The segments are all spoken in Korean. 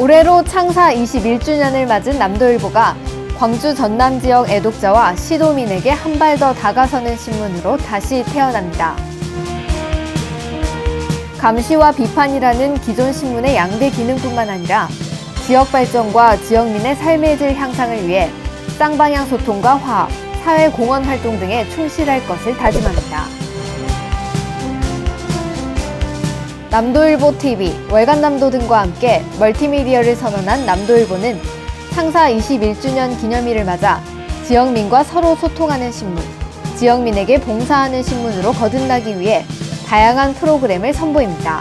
올해로 창사 21주년을 맞은 남도일보가 광주 전남 지역 애독자와 시도민에게 한 발 더 다가서는 신문으로 다시 태어납니다. 감시와 비판이라는 기존 신문의 양대 기능뿐만 아니라 지역 발전과 지역민의 삶의 질 향상을 위해 쌍방향 소통과 화합, 사회 공헌 활동 등에 충실할 것을 다짐합니다. 남도일보 TV, 월간남도 등과 함께 멀티미디어를 선언한 남도일보는 창사 21주년 기념일을 맞아 지역민과 서로 소통하는 신문, 지역민에게 봉사하는 신문으로 거듭나기 위해 다양한 프로그램을 선보입니다.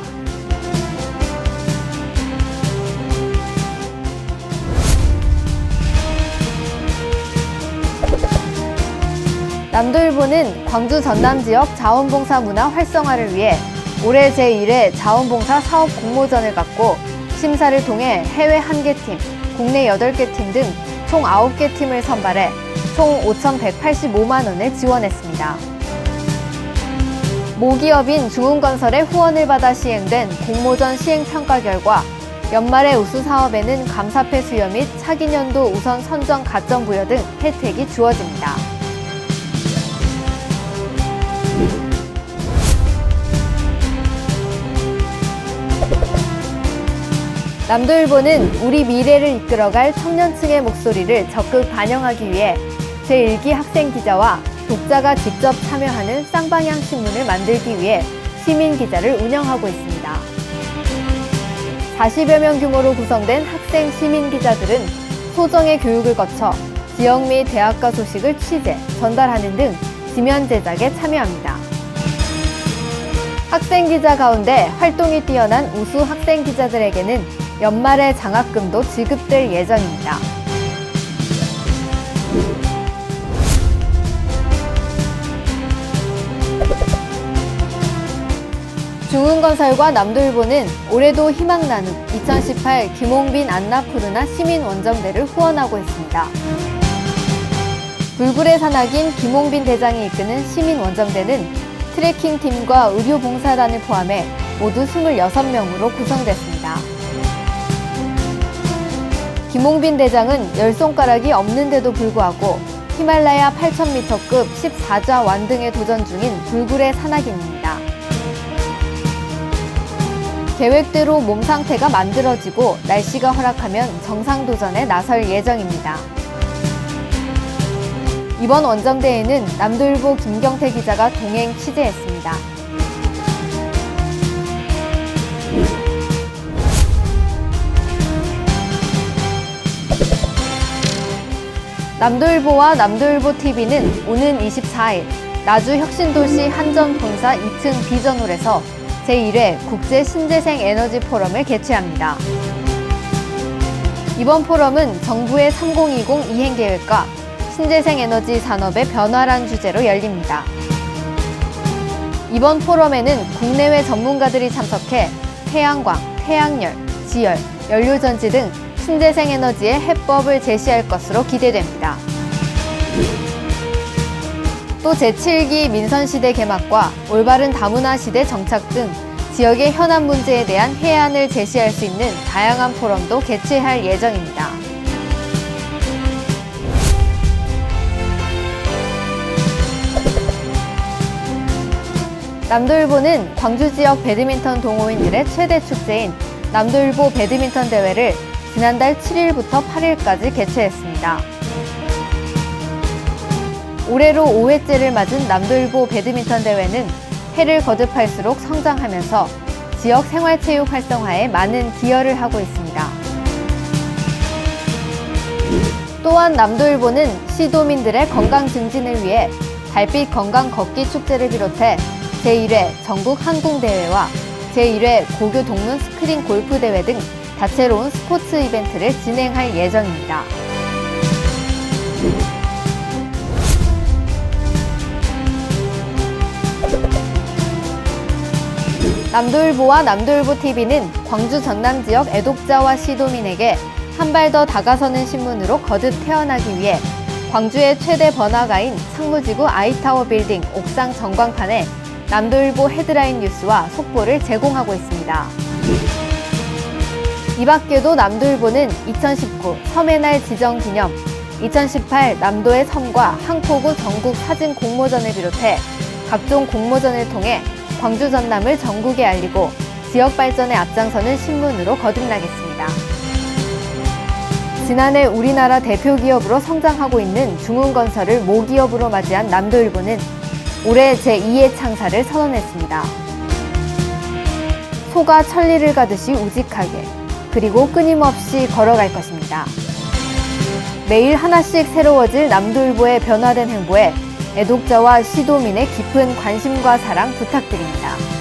남도일보는 광주 전남 지역 자원봉사 문화 활성화를 위해 올해 제1회 자원봉사 사업 공모전을 갖고 심사를 통해 해외 1개 팀, 국내 8개 팀 등총 9개 팀을 선발해 총 5,185만 원을 지원했습니다. 모기업인 중흥건설의 후원을 받아 시행된 공모전 시행 평가 결과 연말의 우수 사업에는 감사패 수여 및 차기 년도 우선 선정 가점 부여 등 혜택이 주어집니다. 남도일보는 우리 미래를 이끌어갈 청년층의 목소리를 적극 반영하기 위해 제1기 학생 기자와 독자가 직접 참여하는 쌍방향 신문을 만들기 위해 시민 기자를 운영하고 있습니다. 40여 명 규모로 구성된 학생 시민 기자들은 소정의 교육을 거쳐 지역 및 대학가 소식을 취재, 전달하는 등 지면 제작에 참여합니다. 학생 기자 가운데 활동이 뛰어난 우수 학생 기자들에게는 연말에 장학금도 지급될 예정입니다. 중흥건설과 남도일보는 올해도 희망 나눔 2018 김홍빈 안나푸르나 시민원정대를 후원하고 있습니다. 불굴의 산악인 김홍빈 대장이 이끄는 시민원정대는 트레킹팀과 의료봉사단을 포함해 모두 26명으로 구성됐습니다. 김홍빈 대장은 열 손가락이 없는데도 불구하고 히말라야 8,000m급 14좌 완등에 도전 중인 불굴의 산악인입니다. 계획대로 몸 상태가 만들어지고 날씨가 허락하면 정상 도전에 나설 예정입니다. 이번 원정대회는 남도일보 김경태 기자가 동행 취재했습니다. 남도일보와 남도일보 TV는 오는 24일 나주 혁신도시 한전본사 2층 비전홀에서 제1회 국제 신재생 에너지 포럼을 개최합니다. 이번 포럼은 정부의 3020 이행 계획과 신재생 에너지 산업의 변화란 주제로 열립니다. 이번 포럼에는 국내외 전문가들이 참석해 태양광, 태양열, 지열, 연료전지 등 신재생 에너지의 해법을 제시할 것으로 기대됩니다. 또 제7기 민선시대 개막과 올바른 다문화 시대 정착 등 지역의 현안 문제에 대한 해안을 제시할 수 있는 다양한 포럼도 개최할 예정입니다. 남도일보는 광주 지역 배드민턴 동호인들의 최대 축제인 남도일보 배드민턴 대회를 지난달 7일부터 8일까지 개최했습니다. 올해로 5회째를 맞은 남도일보 배드민턴 대회는 해를 거듭할수록 성장하면서 지역 생활체육 활성화에 많은 기여를 하고 있습니다. 또한 남도일보는 시도민들의 건강 증진을 위해 달빛 건강 걷기 축제를 비롯해 제1회 전국 항공대회와 제1회 고교 동문 스크린 골프 대회 등 다채로운 스포츠 이벤트를 진행할 예정입니다. 남도일보와 남도일보 TV는 광주 전남 지역 애독자와 시도민에게 한 발 더 다가서는 신문으로 거듭 태어나기 위해 광주의 최대 번화가인 상무지구 아이타워 빌딩 옥상 전광판에 남도일보 헤드라인 뉴스와 속보를 제공하고 있습니다. 이 밖에도 남도일보는 2019 섬의 날 지정 기념, 2018 남도의 섬과 항포구 전국 사진 공모전을 비롯해 각종 공모전을 통해 광주 전남을 전국에 알리고 지역 발전에 앞장서는 신문으로 거듭나겠습니다. 지난해 우리나라 대표 기업으로 성장하고 있는 중흥건설을 모기업으로 맞이한 남도일보는 올해 제2의 창사를 선언했습니다. 소가 천리를 가듯이 우직하게 그리고 끊임없이 걸어갈 것입니다. 매일 하나씩 새로워질 남도일보의 변화된 행보에 애독자와 시도민의 깊은 관심과 사랑 부탁드립니다.